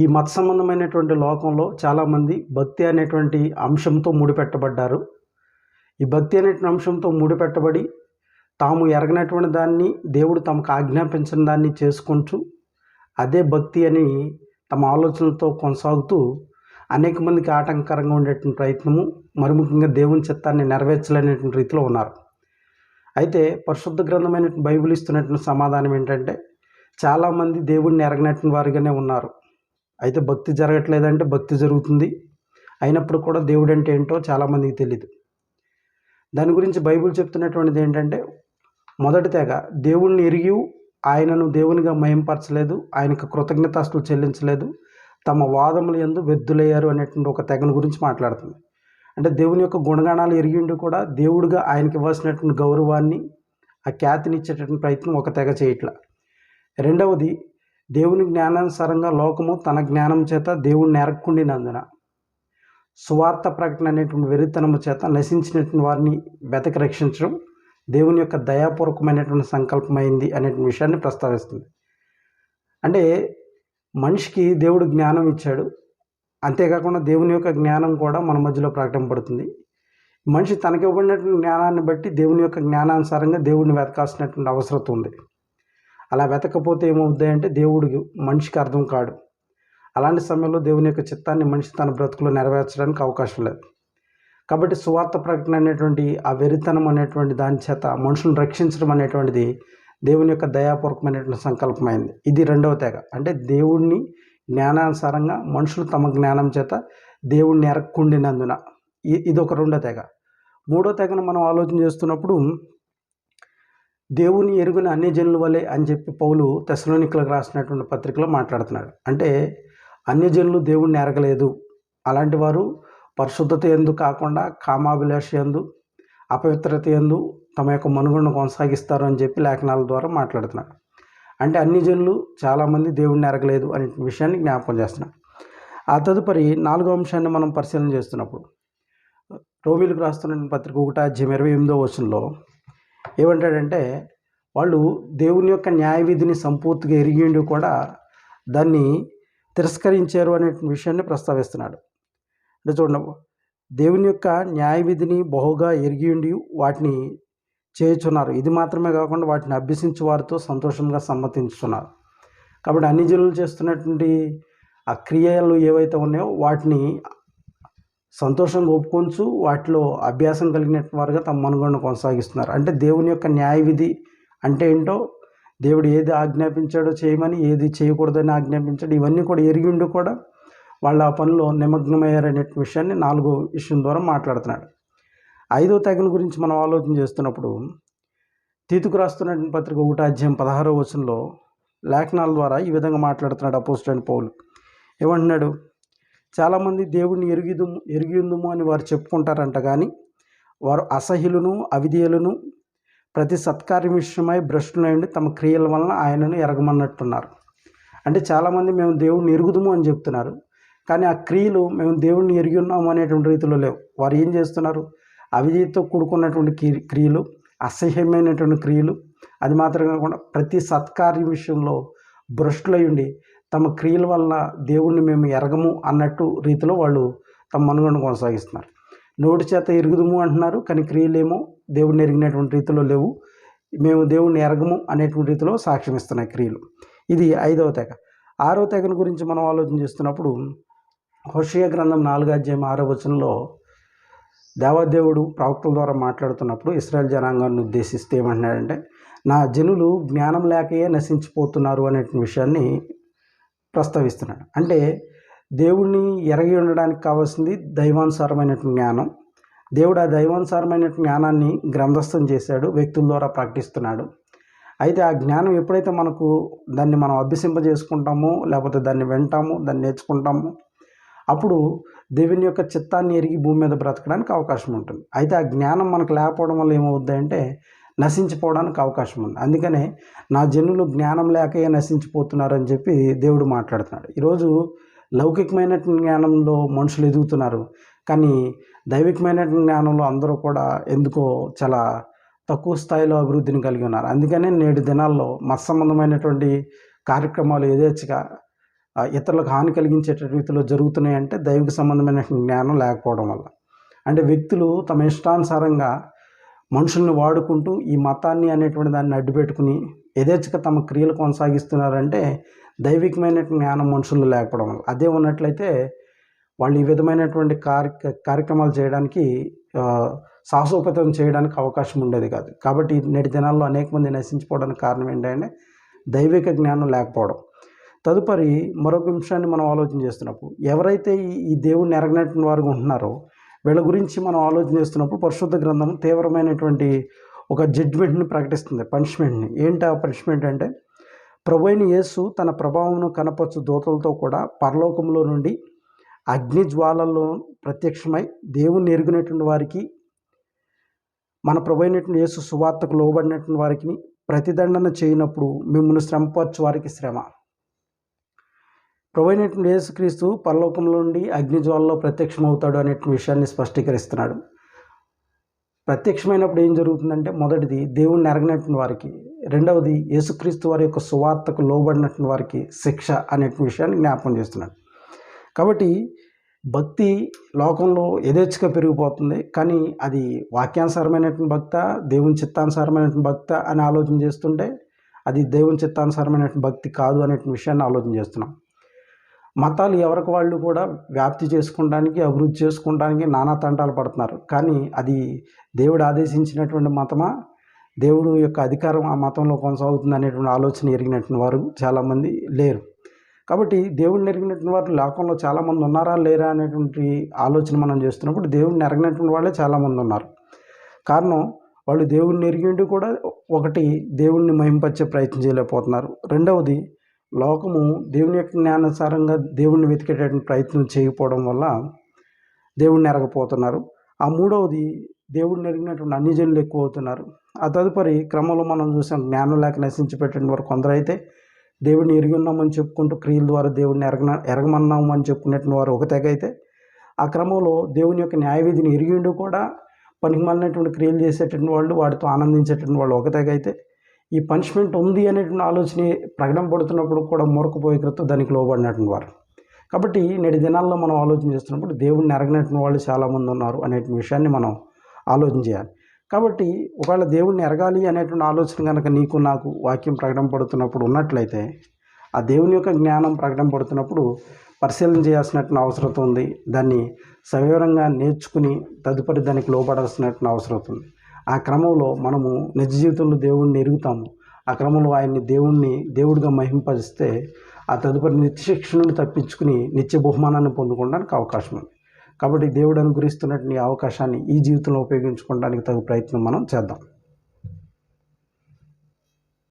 ఈ మత సంబంధమైనటువంటి లోకంలో చాలామంది భక్తి అనేటువంటి అంశంతో ముడిపెట్టబడ్డారు. ఈ భక్తి అనేటువంటి అంశంతో ముడిపెట్టబడి తాము ఎరగనటువంటి దాన్ని దేవుడు తమకు ఆజ్ఞాపించిన దాన్ని చేసుకుంటూ అదే భక్తి అని తమ ఆలోచనలతో కొనసాగుతూ అనేక మందికి ఆటంకరంగా ఉండేటువంటి ప్రయత్నము మరి ముఖ్యంగా దేవుని చిత్తాన్ని నెరవేర్చలేనటువంటి రీతిలో ఉన్నారు. అయితే పరిశుద్ధ గ్రంథమైనటువంటి బైబిల్ ఇస్తున్నటువంటి సమాధానం ఏంటంటే చాలామంది దేవుడిని ఎరగనటువంటి వారిగానే ఉన్నారు. అయితే భక్తి జరగట్లేదంటే భక్తి జరుగుతుంది. అయినప్పుడు కూడా దేవుడు అంటే ఏంటో చాలామందికి తెలియదు దాని గురించి బైబిల్ చెప్తున్నటువంటిది ఏంటంటే మొదటి తెగ దేవుణ్ణి ఎరిగి ఆయనను దేవునిగా మయంపరచలేదు ఆయనకు కృతజ్ఞతాస్తులు చెల్లించలేదు తమ వాదములు ఎందు వ్యర్థులయ్యారు అనేటువంటి ఒక తెగను గురించి మాట్లాడుతుంది. అంటే దేవుని యొక్క గుణగణాలు ఎరిగిండి కూడా దేవుడిగా ఆయనకి ఇవ్వాల్సినటువంటి గౌరవాన్ని ఆ ఖ్యాతిని ఇచ్చేటటువంటి ప్రయత్నం ఒక తెగ చేయట్ల. రెండవది దేవుని జ్ఞానానుసారంగా లోకము తన జ్ఞానం చేత దేవుణ్ణి ఎరక్కుండినందున. సువార్త ప్రకటన అనేటువంటి వెరితనము చేత నశించినటువంటి వారిని వెతకి రక్షించడం దేవుని యొక్క దయాపూర్వకమైనటువంటి సంకల్పమైంది అనేటువంటి విషయాన్ని ప్రస్తావిస్తుంది. అంటే మనిషికి దేవుడు జ్ఞానం ఇచ్చాడు. అంతేకాకుండా దేవుని యొక్క జ్ఞానం కూడా మన మధ్యలో ప్రకటింపబడుతుంది. మనిషి తనకి ఇవ్వబడినటువంటి జ్ఞానాన్ని బట్టి దేవుని యొక్క జ్ఞానానుసారంగా దేవుడిని వెతకాల్సినటువంటి అవసరం ఉంది. అలా వెతకపోతే ఏమవుద్ది అంటే మనిషికి అర్థం కాడు. అలాంటి సమయంలో దేవుని యొక్క చిత్తాన్ని మనిషి తన బ్రతుకులో నెరవేర్చడానికి అవకాశం లేదు. కాబట్టి సువార్త ప్రకటన అనేటువంటి ఆ వెరితనం అనేటువంటి దాని చేత మనుషులను రక్షించడం అనేటువంటిది దేవుని యొక్క దయాపూర్వకమైనటువంటి సంకల్పమైంది. ఇది రెండవ తెగ. అంటే దేవుణ్ణి జ్ఞానానుసారంగా మనుషులు తమ జ్ఞానం చేత దేవుణ్ణి ఎరక్కుండినందున. ఇది ఒక రెండో తెగ. మూడో తెగను మనం ఆలోచన చేస్తున్నప్పుడు దేవుని ఎరుగున అన్ని జనుల వలె అని చెప్పి పౌలు తెసలోనికలకు రాసినటువంటి పత్రికలో మాట్లాడుతున్నాడు. అంటే అన్ని జనులు దేవుణ్ణి ఎరగలేదు. అలాంటి వారు పరిశుద్ధత ఎందు కాకుండా కామాభిలాష ఎందు అపవిత్రత ఎందు తమ యొక్క మనుగడను కొనసాగిస్తారు అని చెప్పి లేఖనాల ద్వారా మాట్లాడుతున్నాడు. అంటే అన్ని జనులు చాలామంది దేవుణ్ణి ఎరగలేదు అనే విషయాన్ని జ్ఞాపకం చేస్తున్నాడు. ఆ తదుపరి నాలుగో అంశాన్ని మనం పరిశీలన చేస్తున్నప్పుడు రోమిలకు రాస్తున్న పత్రిక ఒకటి అధ్యాయం ఇరవై ఎనిమిదో వచనంలో ఏమంటాడంటే వాళ్ళు దేవుని యొక్క న్యాయ విధిని సంపూర్తిగా ఎరిగిండి కూడా దాన్ని తిరస్కరించారు అనే విషయాన్ని ప్రస్తావిస్తున్నాడు. అంటే చూడండి దేవుని యొక్క న్యాయ విధిని బహుగా ఎరిగి ఉండి వాటిని చేయుచున్నారు. ఇది మాత్రమే కాకుండా వాటిని అభ్యసించే వారితో సంతోషంగా సమ్మతించుతున్నారు కాబట్టి అన్ని జనులు చేస్తున్నటువంటి ఆ క్రియలు ఏవైతే ఉన్నాయో వాటిని సంతోషంగా ఒప్పుకొంచు వాటిలో అభ్యాసం కలిగిన వారుగా తమ మనుగడను కొనసాగిస్తున్నారు. అంటే దేవుని యొక్క న్యాయ విధి అంటే ఏంటో దేవుడు ఏది ఆజ్ఞాపించాడో చేయమని ఏది చేయకూడదని ఆజ్ఞాపించాడు ఇవన్నీ కూడా ఎరిగిండు కూడా వాళ్ళ ఆ పనిలో నిమగ్నమయ్యారనే విషయాన్ని నాలుగో విషయం ద్వారా మాట్లాడుతున్నాడు. ఐదో తెగల గురించి మనం ఆలోచన చేస్తున్నప్పుడు తీతుకు రాస్తున్న పత్రిక ఒకటి అధ్యాయం పదహారో వచనంలో లేఖనాల ద్వారా ఈ విధంగా మాట్లాడుతున్నాడు అపోజిట్ పౌలు. ఏమంటున్నాడు? చాలామంది దేవుడిని ఎరిగిదు ఎరిగిందుము అని వారు చెప్పుకుంటారంట కానీ వారు అసహ్యులను అవిధేయులను ప్రతి సత్కార్యం విషయమై భ్రష్టులైండి తమ క్రియల వలన ఆయనను ఎరగమన్నట్టున్నారు. అంటే చాలామంది మేము దేవుడిని ఎరుగుదుము అని చెప్తున్నారు. కానీ ఆ క్రియలు మేము దేవుడిని ఎరిగి ఉన్నాము అనేటువంటి రీతిలో లేవు. వారు ఏం చేస్తున్నారు? అవిధేయతో కూడుకున్నటువంటి క్రియలు అసహ్యమైనటువంటి క్రియలు అది మాత్రమే కాకుండా ప్రతి సత్కార్యం విషయంలో భ్రష్టులై ఉండి తమ క్రియల వలన దేవుణ్ణి మేము ఎరగము అన్నట్టు రీతిలో వాళ్ళు తమ మనుగడను కొనసాగిస్తున్నారు. నోటి చేత ఎరుగుదుము అంటున్నారు కానీ క్రియలేమో దేవుడిని ఎరిగినటువంటి రీతిలో లేవు. మేము దేవుణ్ణి ఎరగము అనేటువంటి రీతిలో సాక్ష్యం ఇస్తున్నాయి క్రియలు. ఇది ఐదవ తెగ. ఆరవ తెగను గురించి మనం ఆలోచన చేస్తున్నప్పుడు హోషయ గ్రంథం నాలుగు అధ్యాయం ఆరో వచనంలో దేవాదేవుడు ప్రవక్తల ద్వారా మాట్లాడుతున్నప్పుడు ఇస్రాయల్ జనాంగాన్ని ఉద్దేశిస్తే ఏమంటున్నాడంటే నా జనులు జ్ఞానం లేకయే నశించిపోతున్నారు అనే విషయాన్ని ప్రస్తావిస్తున్నాడు. అంటే దేవుణ్ణి ఎరగి ఉండడానికి కావాల్సింది దైవానుసారమైన జ్ఞానం. దేవుడు ఆ దైవానుసారమైన జ్ఞానాన్ని గ్రంథస్థం చేశాడు వ్యక్తుల ద్వారా ప్రకటిస్తున్నాడు. అయితే ఆ జ్ఞానం ఎప్పుడైతే మనకు దాన్ని మనం అభ్యసింపజేసుకుంటామో లేకపోతే దాన్ని వింటాము దాన్ని నేర్చుకుంటాము అప్పుడు దేవుని యొక్క చిత్తాన్ని ఎరిగి భూమి మీద బ్రతకడానికి అవకాశం ఉంటుంది. అయితే ఆ జ్ఞానం మనకు లేకపోవడం వల్ల ఏమవుద్ది అంటే నశించిపోవడానికి అవకాశం ఉంది. అందుకనే నా జనులు జ్ఞానం లేకే నశించిపోతున్నారని చెప్పి దేవుడు మాట్లాడుతున్నాడు. ఈరోజు లౌకికమైన జ్ఞానంలో మనుషులు ఎదుగుతున్నారు. కానీ దైవికమైన జ్ఞానంలో అందరూ కూడా ఎందుకో చాలా తక్కువ స్థాయిలో అభివృద్ధిని కలిగి ఉన్నారు. అందుకనే నేటి దినాల్లో మత సంబంధమైనటువంటి కార్యక్రమాలు యథేచ్ఛగా ఇతరులకు హాని కలిగించే రీతిలో జరుగుతున్నాయి అంటే దైవిక సంబంధమైన జ్ఞానం లేకపోవడం వల్ల. అంటే వ్యక్తులు తమ ఇష్టానుసారంగా మనుషుల్ని వాడుకుంటూ ఈ మతాన్ని అనేటువంటి దాన్ని అడ్డుపెట్టుకుని యథేచ్ఛగా తమ క్రియలు కొనసాగిస్తున్నారంటే దైవికమైన జ్ఞానం మనుషులు లేకపోవడం వల్ల. అదే ఉన్నట్లయితే వాళ్ళు ఈ విధమైనటువంటి కార్య కార్యక్రమాలు చేయడానికి సాహసోపేతం చేయడానికి అవకాశం ఉండేది కాదు. కాబట్టి నేటి దినాల్లో అనేక మంది నశించిపోవడానికి కారణం ఏంటంటే దైవిక జ్ఞానం లేకపోవడం. తదుపరి మరొక విషయాన్ని మనం ఆలోచన చేస్తున్నప్పుడు ఎవరైతే ఈ- ఈ దేవుణ్ణి ఎరగనటువంటి వారు ఉంటున్నారో వీళ్ళ గురించి మనం ఆలోచన చేస్తున్నప్పుడు పరిశుద్ధ గ్రంథం తీవ్రమైనటువంటి ఒక జడ్జ్మెంట్ని ప్రకటిస్తుంది పనిష్మెంట్ని ఏంటి ఆ పనిష్మెంట్ అంటే ప్రభు అయిన యేసు తన ప్రభావంను కనపరచు దూతలతో కూడా పరలోకంలో నుండి అగ్ని జ్వాలల్లో ప్రత్యక్షమై దేవుణ్ణి ఎరుగునటువంటి వారికి మన ప్రభు అయినటువంటి యేసు సువార్తకు లోబడినటువంటి వారికి ప్రతిదండన చేయనప్పుడు మిమ్మల్ని శ్రమపరచు వారికి శ్రమ. ప్రభు అయినటువంటి యేసుక్రీస్తు పరలోకంలో నుండి అగ్ని జ్వాలలో ప్రత్యక్షమవుతాడు అనే విషయాన్ని స్పష్టీకరిస్తున్నాడు. ప్రత్యక్షమైనప్పుడు ఏం జరుగుతుందంటే మొదటిది దేవుణ్ణి ఎరగనటువంటి వారికి రెండవది యేసుక్రీస్తు వారి యొక్క సువార్తకు లోబడినటువంటి వారికి శిక్ష అనే విషయాన్ని జ్ఞాపకం చేస్తున్నాడు. కాబట్టి భక్తి లోకంలో యథేచ్ఛగా పెరిగిపోతుంది కానీ అది వాక్యానుసారమైనటువంటి భక్త దేవుని చిత్తానుసారమైనటువంటి భక్త అని ఆలోచన చేస్తుంటే అది దేవుని చిత్తానుసారమైనటువంటి భక్తి కాదు అనేటువంటి విషయాన్ని ఆలోచన చేస్తున్నాం. మతాలు ఎవరికి వాళ్ళు కూడా వ్యాప్తి చేసుకోవడానికి అభివృద్ధి చేసుకోవడానికి నానా తంటాలు పడుతున్నారు. కానీ అది దేవుడు ఆదేశించినటువంటి మతమా? దేవుడు యొక్క అధికారం ఆ మతంలో కొనసాగుతుంది అనేటువంటి ఆలోచన ఎరిగినటువంటి వారు చాలామంది లేరు. కాబట్టి దేవుడిని ఎరిగినటువంటి వారు లోకంలో చాలామంది ఉన్నారా లేరా అనేటువంటి ఆలోచన మనం చేస్తున్నప్పుడు దేవుడిని ఎరగినటువంటి వాళ్ళే చాలామంది ఉన్నారు. కారణం వాళ్ళు దేవుడిని ఎరిగిండి కూడా ఒకటి దేవుణ్ణి మహింపరిచే ప్రయత్నం చేయలేకపోతున్నారు. రెండవది లోకము దేవుని యొక్క జ్ఞానానుసారంగా దేవుణ్ణి వెతికేటటువంటి ప్రయత్నం చేయకపోవడం వల్ల దేవుణ్ణి ఎరగపోతున్నారు. ఆ మూడవది దేవుడిని ఎరిగినటువంటి అన్ని జనులు ఎక్కువ అవుతున్నారు ఆ తదుపరి క్రమంలో మనం చూసాం జ్ఞానం లేక నశించిపెట్టిన వారు కొందరైతే దేవుడిని ఎరిగి ఉన్నామని చెప్పుకుంటూ క్రియల ద్వారా దేవుడిని ఎరగన ఎరగమన్నాము అని చెప్పుకునేటువంటి వారు ఒక తెగ అయితే ఆ క్రమంలో దేవుని యొక్క న్యాయవిధిని ఎరిగిండు కూడా పనికి మాలినటువంటి క్రియలు చేసేటువంటి వాళ్ళు వాటితో ఆనందించేటువంటి వాళ్ళు ఒక తెగ అయితే ఈ పనిష్మెంట్ ఉంది అనేటువంటి ఆలోచన ప్రకటన పడుతున్నప్పుడు కూడా మూరకపోయే క్రితం దానికి లోబడినటువంటి వారు. కాబట్టి నేటి దినాల్లో మనం ఆలోచన చేస్తున్నప్పుడు దేవుడిని ఎరగనటువంటి వాళ్ళు చాలామంది ఉన్నారు అనే విషయాన్ని మనం ఆలోచన చేయాలి. కాబట్టి ఒకవేళ దేవుణ్ణి ఎరగాలి అనేటువంటి ఆలోచన కనుక నీకు నాకు వాక్యం ప్రకటన పడుతున్నప్పుడు ఉన్నట్లయితే ఆ దేవుని యొక్క జ్ఞానం ప్రకటన పడుతున్నప్పుడు పరిశీలన చేయాల్సినటువంటి అవసరం ఉంది. దాన్ని సవివరంగా నేర్చుకుని తదుపరి దానికి లోపడాల్సినటువంటి అవసరం ఉంది. ఆ క్రమంలో మనము నిజ జీవితంలో దేవుణ్ణి ఎరుగుతాము. ఆ క్రమంలో ఆయన్ని దేవుణ్ణి దేవుడిగా మహింపరిస్తే ఆ తదుపరి నిత్య శిక్షణను నుండి తప్పించుకుని నిత్య బహుమానాన్ని పొందుకోవడానికి అవకాశం ఉంది. కాబట్టి దేవుడు అనుగ్రహిస్తున్నటువంటి అవకాశాన్ని ఈ జీవితంలో ఉపయోగించుకోవడానికి తగు ప్రయత్నం మనం చేద్దాం.